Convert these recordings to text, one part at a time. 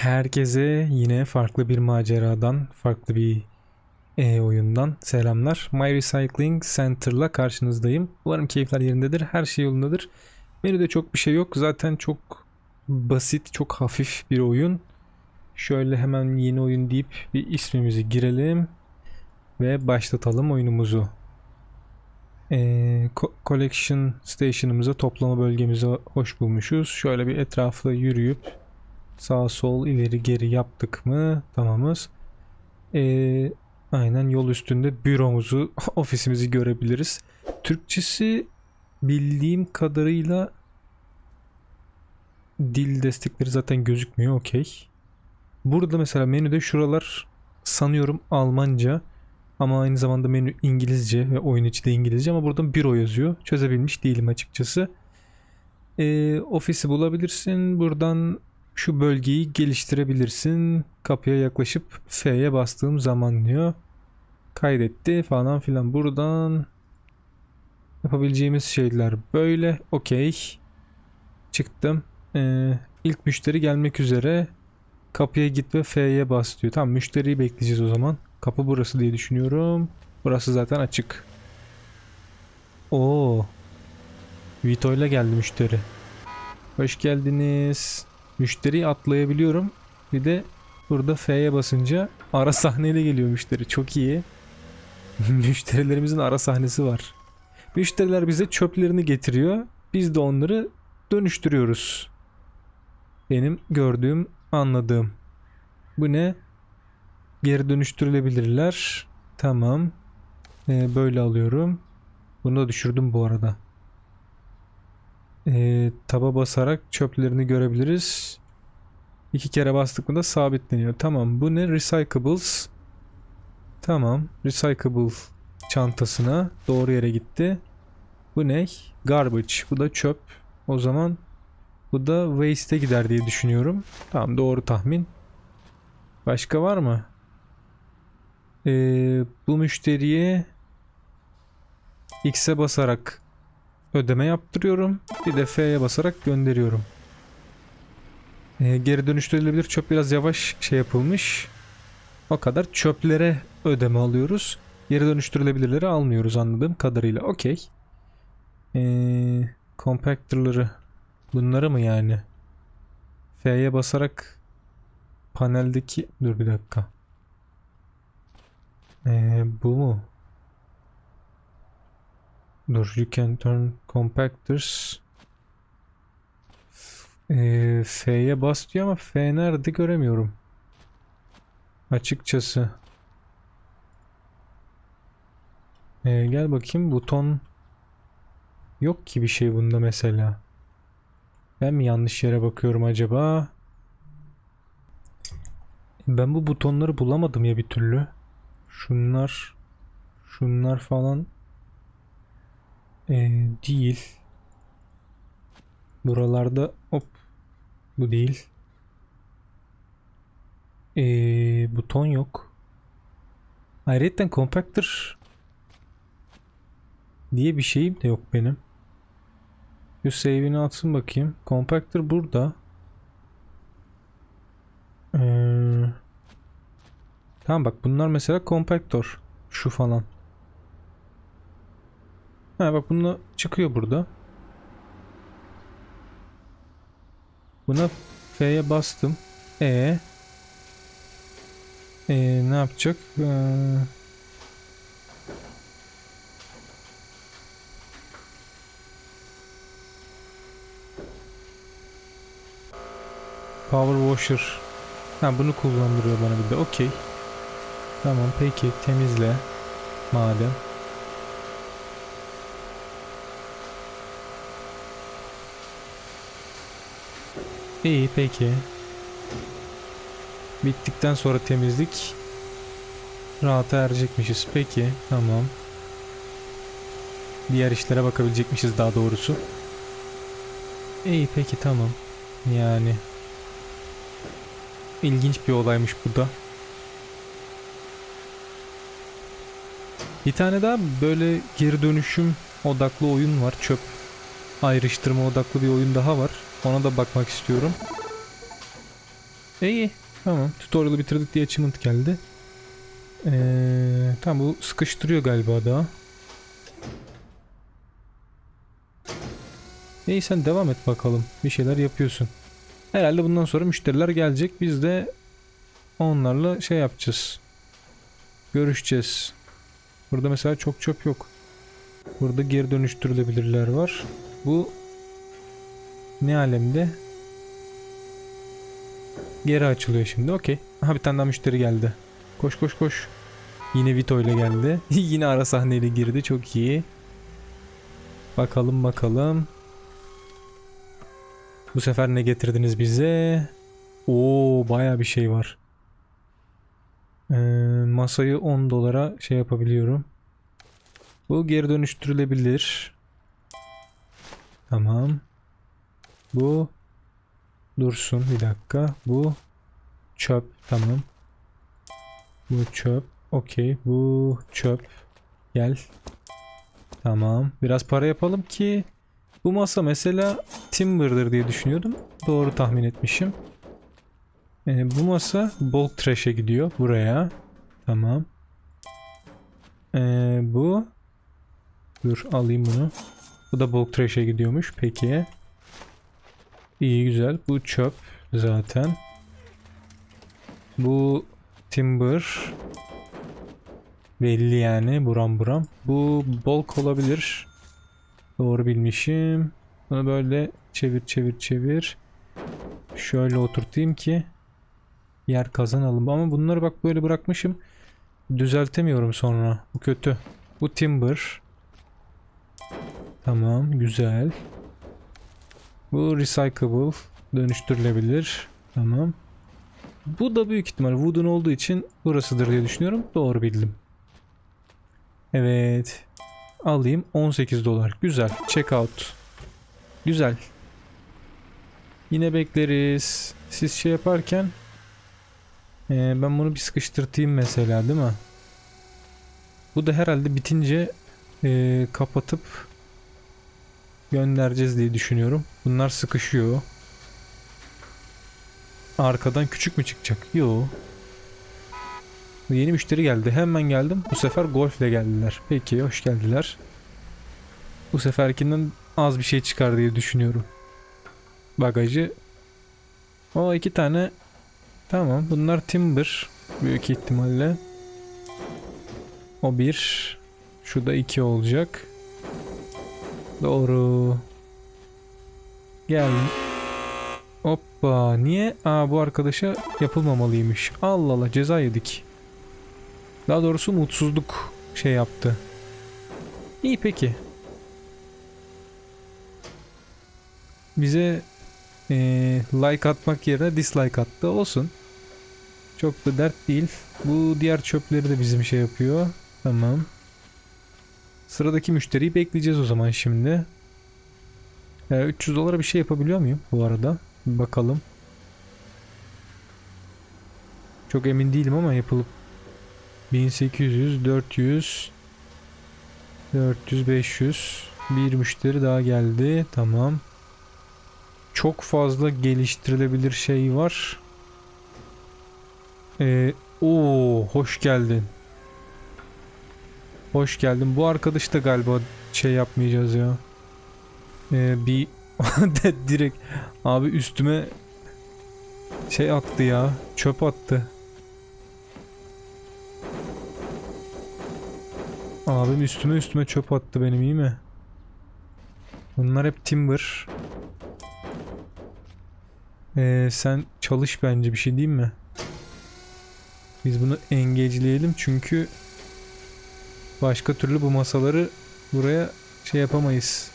Herkese yine farklı bir maceradan, farklı bir e, oyundan selamlar. My Recycling Center'la karşınızdayım. Umarım keyifler yerindedir, her şey yolundadır. Menüde çok bir şey yok. Zaten çok basit, çok hafif bir oyun. Şöyle hemen yeni oyun deyip bir ismimizi girelim ve başlatalım oyunumuzu. E, co- collection Station'ımıza, toplama bölgemize hoş bulmuşuz. Şöyle bir etrafı yürüyüp Sağ sol ileri geri yaptık mı? Tamamız. Ee, aynen yol üstünde büromuzu, ofisimizi görebiliriz. Türkçesi bildiğim kadarıyla dil destekleri zaten gözükmüyor. Okey. Burada mesela menüde şuralar sanıyorum Almanca ama aynı zamanda menü İngilizce ve oyun içi de İngilizce ama buradan büro yazıyor. Çözebilmiş değilim açıkçası. Ee, ofisi bulabilirsin. Buradan şu bölgeyi geliştirebilirsin. Kapıya yaklaşıp F'ye bastığım zaman diyor. Kaydetti falan filan. Buradan yapabileceğimiz şeyler böyle. Okey. Çıktım. Ee, ilk müşteri gelmek üzere. Kapıya git ve F'ye bas diyor. Tamam müşteriyi bekleyeceğiz o zaman. Kapı burası diye düşünüyorum. Burası zaten açık. Oo. Vito ile geldi müşteri. Hoş geldiniz. Müşteriyi atlayabiliyorum. Bir de burada F'ye basınca ara sahneyle geliyor müşteri. Çok iyi. Müşterilerimizin ara sahnesi var. Müşteriler bize çöplerini getiriyor. Biz de onları dönüştürüyoruz. Benim gördüğüm, anladığım. Bu ne? Geri dönüştürülebilirler. Tamam. Ee, böyle alıyorum. Bunu da düşürdüm bu arada. Ee, taba basarak çöplerini görebiliriz. İki kere bastık mı da sabitleniyor. Tamam bu ne? Recyclables. Tamam. Recyclable çantasına doğru yere gitti. Bu ne? Garbage. Bu da çöp. O zaman bu da waste'e gider diye düşünüyorum. Tamam doğru tahmin. Başka var mı? Ee, bu müşteriye X'e basarak ödeme yaptırıyorum. Bir de F'ye basarak gönderiyorum. Ee, geri dönüştürülebilir çöp biraz yavaş şey yapılmış. O kadar çöplere ödeme alıyoruz. Geri dönüştürülebilirleri almıyoruz anladığım kadarıyla. Okey. Ee, compactor'ları bunları mı yani? F'ye basarak paneldeki dur bir dakika. Ee, bu mu? Dur, you can turn compactors. Ee, F'ye bas diyor ama F nerede göremiyorum. Açıkçası. Ee, gel bakayım buton yok ki bir şey bunda mesela. Ben mi yanlış yere bakıyorum acaba? Ben bu butonları bulamadım ya bir türlü. Şunlar şunlar falan ee, değil. Buralarda hop bu değil. Ee, buton yok. Ayrıca compactor diye bir şeyim de yok benim. Şu save'ini atsın bakayım. Compactor burada. Ee, tamam bak bunlar mesela compactor. Şu falan. Ha bak bununla çıkıyor burada. Buna F'ye bastım. E e ne yapacak? Ee, Power washer. Ha bunu kullandırıyor bana bir de. Okey. Tamam peki temizle. Madem. İyi peki. Bittikten sonra temizlik rahata erecekmişiz. Peki tamam. Diğer işlere bakabilecekmişiz daha doğrusu. İyi peki tamam. Yani ilginç bir olaymış bu da. Bir tane daha böyle geri dönüşüm odaklı oyun var. Çöp ayrıştırma odaklı bir oyun daha var. Ona da bakmak istiyorum. İyi. Tamam. Tutorial'ı bitirdik diye achievement geldi. Ee, tamam bu sıkıştırıyor galiba daha. İyi sen devam et bakalım. Bir şeyler yapıyorsun. Herhalde bundan sonra müşteriler gelecek. Biz de onlarla şey yapacağız. Görüşeceğiz. Burada mesela çok çöp yok. Burada geri dönüştürülebilirler var. Bu ne alemde? Geri açılıyor şimdi. Okey. Aha bir tane daha müşteri geldi. Koş koş koş. Yine Vito ile geldi. Yine ara sahneyle girdi. Çok iyi. Bakalım bakalım. Bu sefer ne getirdiniz bize? Oo baya bir şey var. Ee, masayı 10 dolara şey yapabiliyorum. Bu geri dönüştürülebilir. Tamam. Bu dursun bir dakika. Bu çöp tamam. Bu çöp. Okey. Bu çöp. Gel. Tamam. Biraz para yapalım ki bu masa mesela Timber'dır diye düşünüyordum. Doğru tahmin etmişim. Ee, bu masa bulk trash'e gidiyor. Buraya. Tamam. Ee, bu Dur alayım bunu. Bu da bulk trash'e gidiyormuş. Peki. İyi güzel. Bu çöp zaten. Bu timber. Belli yani buram buram. Bu bulk olabilir. Doğru bilmişim. Bunu böyle çevir çevir çevir. Şöyle oturtayım ki yer kazanalım. Ama bunları bak böyle bırakmışım. Düzeltemiyorum sonra. Bu kötü. Bu timber. Tamam güzel. Bu recyclable. Dönüştürülebilir. Tamam. Bu da büyük ihtimal wooden olduğu için burasıdır diye düşünüyorum. Doğru bildim. Evet. Alayım 18 dolar. Güzel. Checkout. Güzel. Yine bekleriz. Siz şey yaparken ee, ben bunu bir sıkıştırtayım mesela değil mi? Bu da herhalde bitince ee, kapatıp göndereceğiz diye düşünüyorum. Bunlar sıkışıyor. Arkadan küçük mü çıkacak? Yo. Yeni müşteri geldi. Hemen geldim. Bu sefer golfle geldiler. Peki hoş geldiler. Bu seferkinden az bir şey çıkar diye düşünüyorum. Bagajı. O iki tane. Tamam bunlar timber. Büyük ihtimalle. O bir. Şu da iki olacak. Doğru. Gel. Hoppa. Niye? Aa bu arkadaşa yapılmamalıymış. Allah Allah ceza yedik. Daha doğrusu mutsuzluk şey yaptı. İyi peki. Bize eee, like atmak yerine dislike attı. Olsun. Çok da dert değil. Bu diğer çöpleri de bizim şey yapıyor. Tamam. Sıradaki müşteriyi bekleyeceğiz o zaman şimdi. Ee, 300 dolara bir şey yapabiliyor muyum bu arada? Bakalım. Çok emin değilim ama yapılıp 1800, 400 400, 500 bir müşteri daha geldi. Tamam. Çok fazla geliştirilebilir şey var. Ee, oo, hoş geldin. Hoş geldin. Bu arkadaş da galiba şey yapmayacağız ya. Ee, bir direkt abi üstüme şey attı ya. Çöp attı. Abim üstüme üstüme çöp attı benim iyi mi? Bunlar hep timber. Ee, sen çalış bence bir şey diyeyim mi? Biz bunu engageleyelim çünkü başka türlü bu masaları buraya şey yapamayız.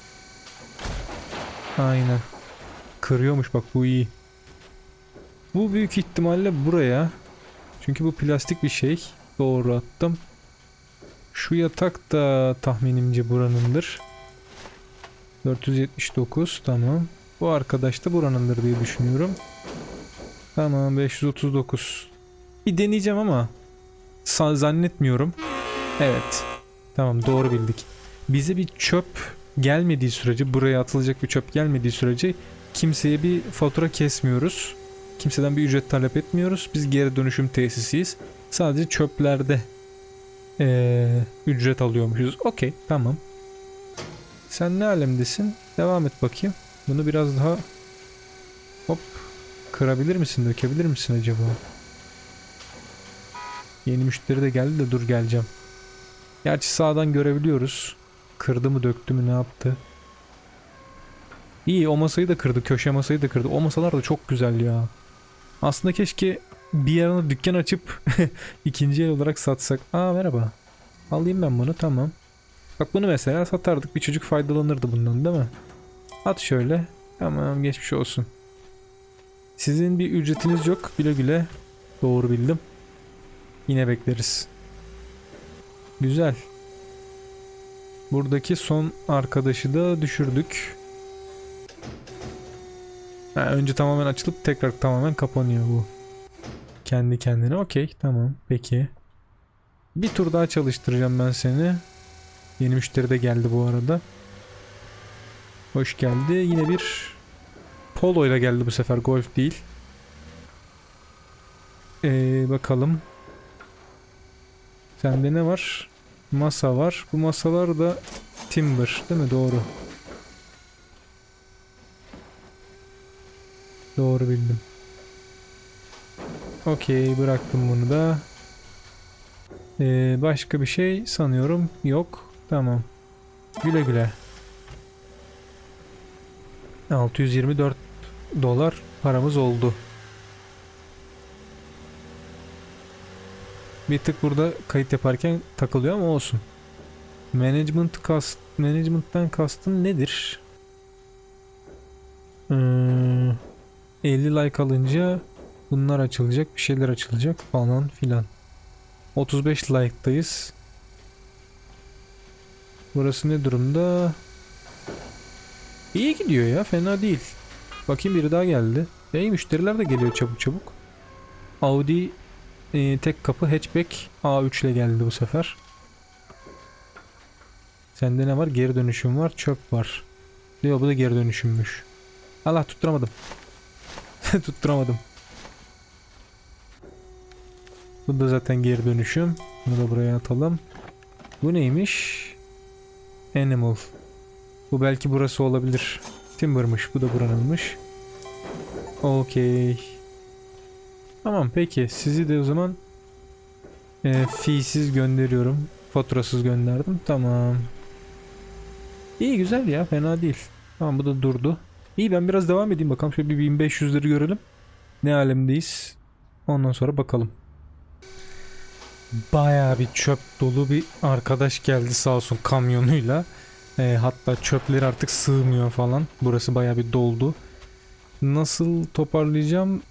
Aynen. Kırıyormuş bak bu iyi. Bu büyük ihtimalle buraya. Çünkü bu plastik bir şey. Doğru attım. Şu yatak da tahminimce buranındır. 479 tamam. Bu arkadaş da buranındır diye düşünüyorum. Tamam 539. Bir deneyeceğim ama zannetmiyorum. Evet. Tamam doğru bildik. Bize bir çöp gelmediği sürece buraya atılacak bir çöp gelmediği sürece kimseye bir fatura kesmiyoruz. Kimseden bir ücret talep etmiyoruz. Biz geri dönüşüm tesisiyiz. Sadece çöplerde ee, ücret alıyormuşuz. Okey tamam. Sen ne alemdesin? Devam et bakayım. Bunu biraz daha hop kırabilir misin? Dökebilir misin acaba? Yeni müşteri de geldi de dur geleceğim. Gerçi sağdan görebiliyoruz. Kırdı mı döktü mü ne yaptı? İyi o masayı da kırdı. Köşe masayı da kırdı. O masalar da çok güzel ya. Aslında keşke bir yerine dükkan açıp ikinci el olarak satsak. Aa merhaba. Alayım ben bunu tamam. Bak bunu mesela satardık. Bir çocuk faydalanırdı bundan değil mi? At şöyle. Tamam geçmiş olsun. Sizin bir ücretiniz yok. Güle güle. Doğru bildim. Yine bekleriz. Güzel. Buradaki son arkadaşı da düşürdük. Ha, önce tamamen açılıp tekrar tamamen kapanıyor bu. Kendi kendine. Okey tamam peki. Bir tur daha çalıştıracağım ben seni. Yeni müşteri de geldi bu arada. Hoş geldi. Yine bir polo ile geldi bu sefer golf değil. Ee, bakalım. Sende ne var? Masa var. Bu masalar da timber değil mi? Doğru. Doğru bildim. Okey bıraktım bunu da. Ee, başka bir şey sanıyorum yok. Tamam. Güle güle. 624 dolar paramız oldu. Bir tık burada kayıt yaparken takılıyor ama olsun. Management kast, management'tan kastın nedir? Hmm, 50 like alınca bunlar açılacak, bir şeyler açılacak falan filan. 35 like'dayız. Burası ne durumda? İyi gidiyor ya, fena değil. Bakayım biri daha geldi. İyi müşteriler de geliyor çabuk çabuk. Audi e, tek kapı hatchback A3 ile geldi bu sefer. Sende ne var? Geri dönüşüm var, çöp var. Yok bu da geri dönüşümmüş. Allah tutturamadım. tutturamadım. Bu da zaten geri dönüşüm. Bunu da buraya atalım. Bu neymiş? Animal. Bu belki burası olabilir. Timber'mış. Bu da buranınmış. Okey. Tamam peki. Sizi de o zaman e, feesiz gönderiyorum. Faturasız gönderdim. Tamam. İyi güzel ya. Fena değil. Tamam bu da durdu. İyi ben biraz devam edeyim bakalım. Şöyle bir 1500'leri görelim. Ne alemdeyiz. Ondan sonra bakalım. Bayağı bir çöp dolu bir arkadaş geldi sağ olsun kamyonuyla. E, hatta çöpler artık sığmıyor falan. Burası bayağı bir doldu. Nasıl toparlayacağım?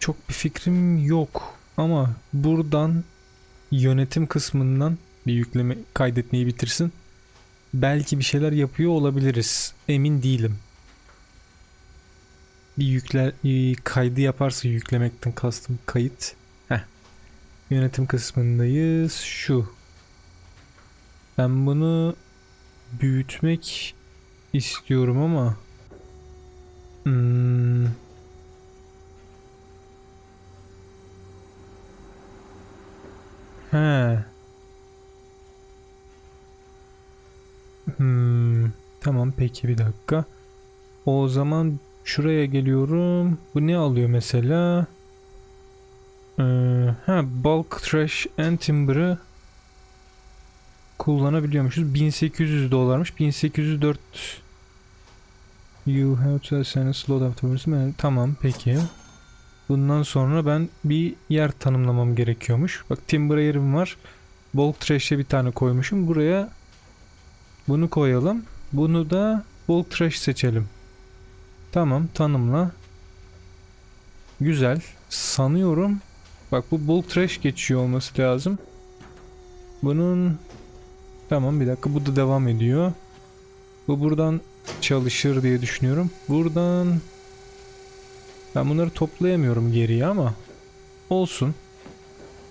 Çok bir fikrim yok. Ama buradan yönetim kısmından bir yükleme kaydetmeyi bitirsin. Belki bir şeyler yapıyor olabiliriz. Emin değilim. Bir yükle kaydı yaparsa yüklemekten kastım kayıt. Heh. Yönetim kısmındayız. Şu. Ben bunu büyütmek istiyorum ama hmm, He. Hmm, tamam peki bir dakika. O zaman şuraya geliyorum. Bu ne alıyor mesela? Ee, ha bulk trash and timber'ı kullanabiliyormuşuz. 1800 dolarmış. 1804 You have to send a slot afterwards. Tamam peki. Bundan sonra ben bir yer tanımlamam gerekiyormuş. Bak timber yerim var. Bulk trash'e bir tane koymuşum. Buraya bunu koyalım. Bunu da bulk trash seçelim. Tamam tanımla. Güzel. Sanıyorum. Bak bu bulk trash geçiyor olması lazım. Bunun Tamam bir dakika bu da devam ediyor. Bu buradan çalışır diye düşünüyorum. Buradan ben bunları toplayamıyorum geriye ama olsun.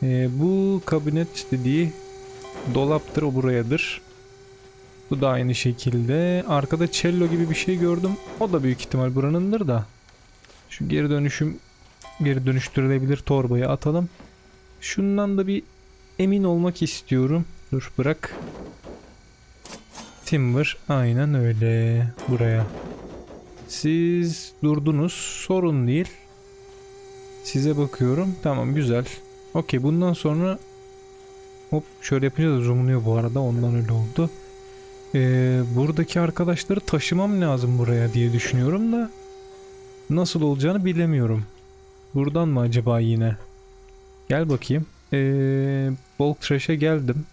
Ee, bu kabinet dediği dolaptır o burayadır. Bu da aynı şekilde. Arkada cello gibi bir şey gördüm. O da büyük ihtimal buranındır da. Şu geri dönüşüm geri dönüştürülebilir torbaya atalım. Şundan da bir emin olmak istiyorum. Dur bırak. Timber aynen öyle buraya. Siz durdunuz sorun değil. Size bakıyorum. Tamam güzel. Okey bundan sonra hop şöyle yapınca da zoomluyor bu arada ondan öyle oldu. Ee, buradaki arkadaşları taşımam lazım buraya diye düşünüyorum da nasıl olacağını bilemiyorum. Buradan mı acaba yine? Gel bakayım. Ee, bulk trash'e geldim.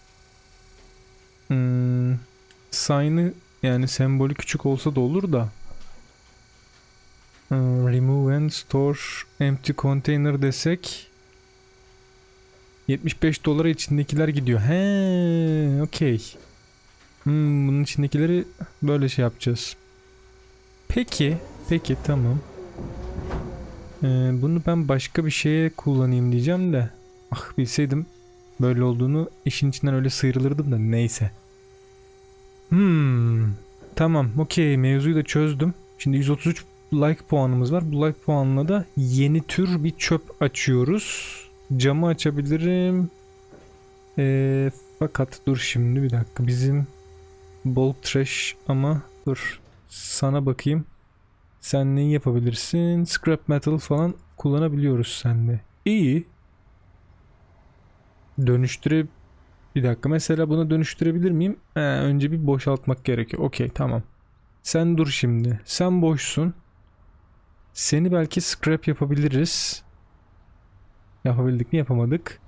Hmm, sign'ı yani sembolü küçük olsa da olur da. Hmm, remove and store empty container desek 75 dolara içindekiler gidiyor. He, okey. Hmm, bunun içindekileri böyle şey yapacağız. Peki, peki tamam. Ee, bunu ben başka bir şeye kullanayım diyeceğim de. Ah bilseydim böyle olduğunu işin içinden öyle sıyrılırdım da neyse. Hmm, tamam okey mevzuyu da çözdüm. Şimdi 133 like puanımız var. Bu like puanla da yeni tür bir çöp açıyoruz. Camı açabilirim. Ee, fakat dur şimdi bir dakika bizim bulk trash ama dur sana bakayım. Sen neyi yapabilirsin? Scrap metal falan kullanabiliyoruz sende. İyi. Dönüştüre bir dakika mesela bunu dönüştürebilir miyim? He, önce bir boşaltmak gerekiyor. Okey tamam. Sen dur şimdi. Sen boşsun. Seni belki scrap yapabiliriz. Yapabildik mi yapamadık.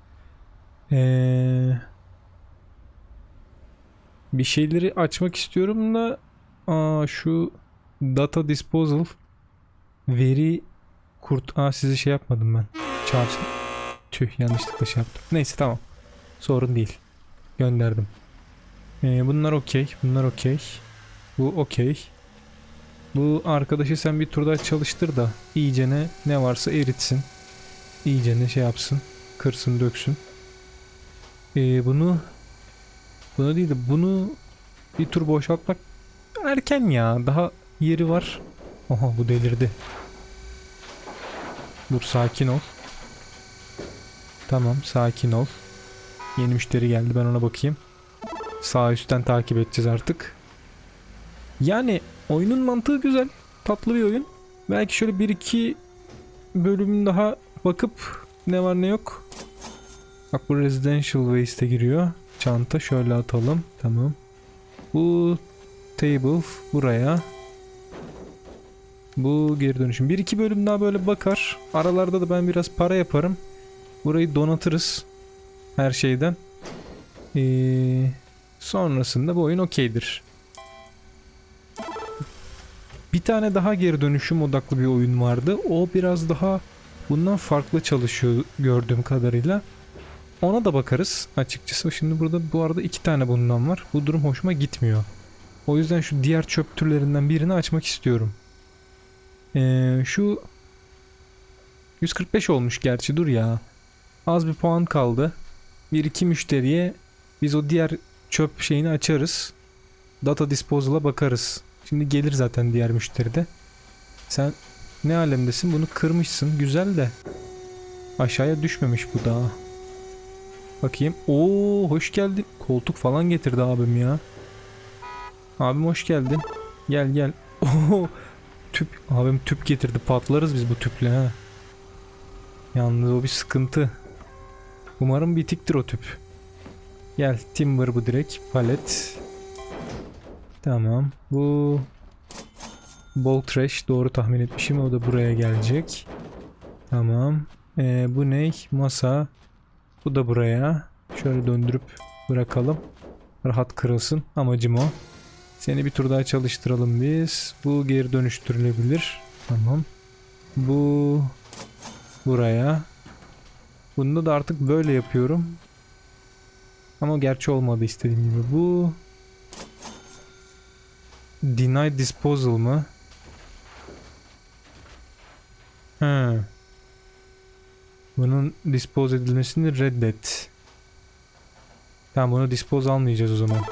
Ee, bir şeyleri açmak istiyorum da aa, şu data disposal veri kurt aa sizi şey yapmadım ben. Charge tüh yanlışlıkla şey yaptım. Neyse tamam. Sorun değil. Gönderdim. Ee, bunlar okey. Bunlar okey. Bu okey. Bu arkadaşı sen bir tur daha çalıştır da iyicene ne varsa eritsin. İyicene şey yapsın. Kırsın döksün. Ee, bunu bunu değil de bunu bir tur boşaltmak erken ya. Daha yeri var. Oha bu delirdi. Dur sakin ol. Tamam sakin ol. Yeni müşteri geldi ben ona bakayım. Sağ üstten takip edeceğiz artık. Yani oyunun mantığı güzel. Tatlı bir oyun. Belki şöyle bir iki bölüm daha bakıp ne var ne yok. Bak bu Residential Waste'e giriyor. Çanta şöyle atalım. Tamam. Bu table buraya. Bu geri dönüşüm. Bir iki bölüm daha böyle bakar. Aralarda da ben biraz para yaparım. Burayı donatırız. Her şeyden. Ee, sonrasında bu oyun okeydir. Bir tane daha geri dönüşüm odaklı bir oyun vardı. O biraz daha bundan farklı çalışıyor gördüğüm kadarıyla. Ona da bakarız açıkçası. Şimdi burada bu arada iki tane bundan var. Bu durum hoşuma gitmiyor. O yüzden şu diğer çöp türlerinden birini açmak istiyorum. Ee, şu 145 olmuş gerçi dur ya. Az bir puan kaldı. Bir iki müşteriye biz o diğer çöp şeyini açarız. Data disposal'a bakarız. Şimdi gelir zaten diğer müşteri de. Sen ne alemdesin? Bunu kırmışsın. Güzel de. Aşağıya düşmemiş bu daha. Bakayım. Oo hoş geldin. Koltuk falan getirdi abim ya. Abim hoş geldin. Gel gel. Oo tüp. Abim tüp getirdi. Patlarız biz bu tüple ha. Yalnız o bir sıkıntı. Umarım bitiktir o tüp. Gel timber bu direkt. Palet. Tamam. Bu bulk trash doğru tahmin etmişim. O da buraya gelecek. Tamam. Ee, bu ne? Masa. Bu da buraya. Şöyle döndürüp bırakalım. Rahat kırılsın. Amacım o. Seni bir tur daha çalıştıralım biz. Bu geri dönüştürülebilir. Tamam. Bu buraya. Bunda da artık böyle yapıyorum. Ama gerçi olmadı istediğim gibi. Bu Deny disposal mı? He. Bunun dispose edilmesini reddet. Tamam bunu dispose almayacağız o zaman.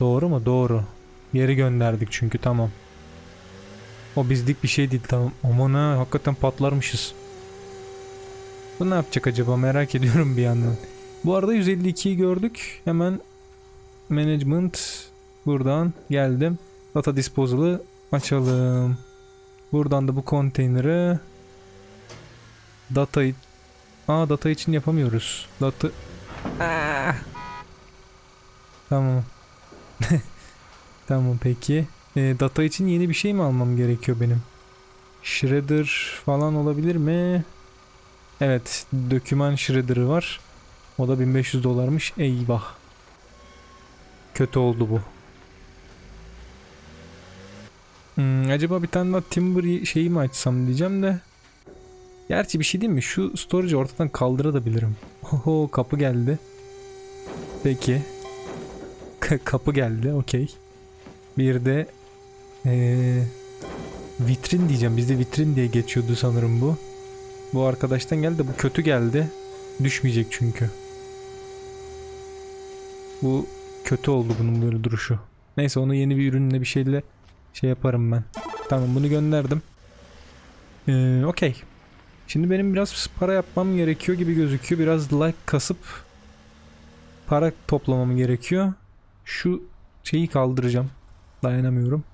Doğru mu? Doğru. Geri gönderdik çünkü tamam. O bizlik bir şey değil tamam. Aman ha hakikaten patlarmışız. Bu ne yapacak acaba merak ediyorum bir yandan. Bu arada 152'yi gördük. Hemen management buradan geldim. Data disposal'ı açalım. Buradan da bu konteyneri data Aa data için yapamıyoruz. Data Ah! Tamam. tamam peki. Ee, data için yeni bir şey mi almam gerekiyor benim? Shredder falan olabilir mi? Evet, döküman shredder'ı var. O da 1500 dolarmış. Eyvah. Kötü oldu bu. Hmm, acaba bir tane daha timber şeyi mi açsam diyeceğim de. Gerçi bir şey değil mi? Şu storage'ı ortadan kaldırabilirim. Oho kapı geldi. Peki. Kapı geldi okey. Bir de ee, vitrin diyeceğim. Bizde vitrin diye geçiyordu sanırım bu. Bu arkadaştan geldi. Bu kötü geldi. Düşmeyecek çünkü. Bu kötü oldu bunun böyle duruşu. Neyse onu yeni bir ürünle bir şeyle şey yaparım ben. Tamam bunu gönderdim. Ee, okey. Şimdi benim biraz para yapmam gerekiyor gibi gözüküyor. Biraz like kasıp para toplamam gerekiyor. Şu şeyi kaldıracağım. Dayanamıyorum.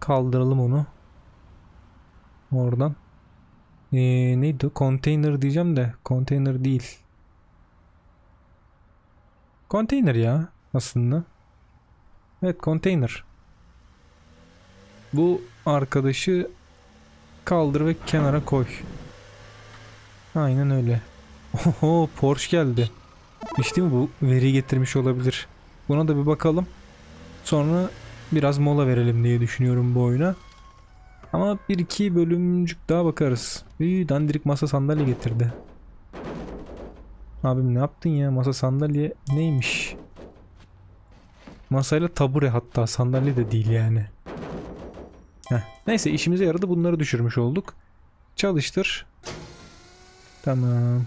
Kaldıralım onu. Oradan. Ee, neydi? Container diyeceğim de. Container değil. Container ya aslında. Evet container. Bu arkadaşı kaldır ve kenara koy. Aynen öyle. Oho Porsche geldi. İşte mi bu veri getirmiş olabilir. Buna da bir bakalım. Sonra biraz mola verelim diye düşünüyorum bu oyuna. Ama bir iki bölümcük daha bakarız. Üy, dandirik masa sandalye getirdi. Abim ne yaptın ya? Masa sandalye neymiş? Masayla tabure hatta sandalye de değil yani. Heh. Neyse işimize yaradı bunları düşürmüş olduk. Çalıştır. Tamam.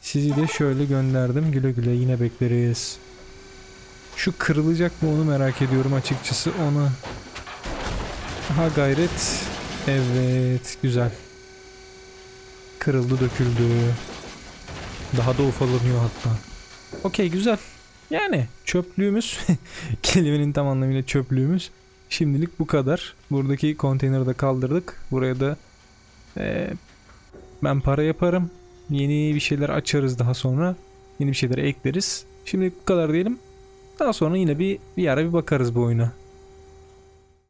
Sizi de şöyle gönderdim. Güle güle yine bekleriz. Şu kırılacak mı onu merak ediyorum açıkçası. Onu Ha gayret. Evet güzel. Kırıldı döküldü. Daha da ufalanıyor hatta. Okey güzel. Yani çöplüğümüz kelimenin tam anlamıyla çöplüğümüz şimdilik bu kadar. Buradaki konteyneri de kaldırdık. Buraya da eee, ben para yaparım. Yeni bir şeyler açarız daha sonra. Yeni bir şeyler ekleriz. Şimdilik bu kadar diyelim. Daha sonra yine bir bir ara bir bakarız bu oyuna.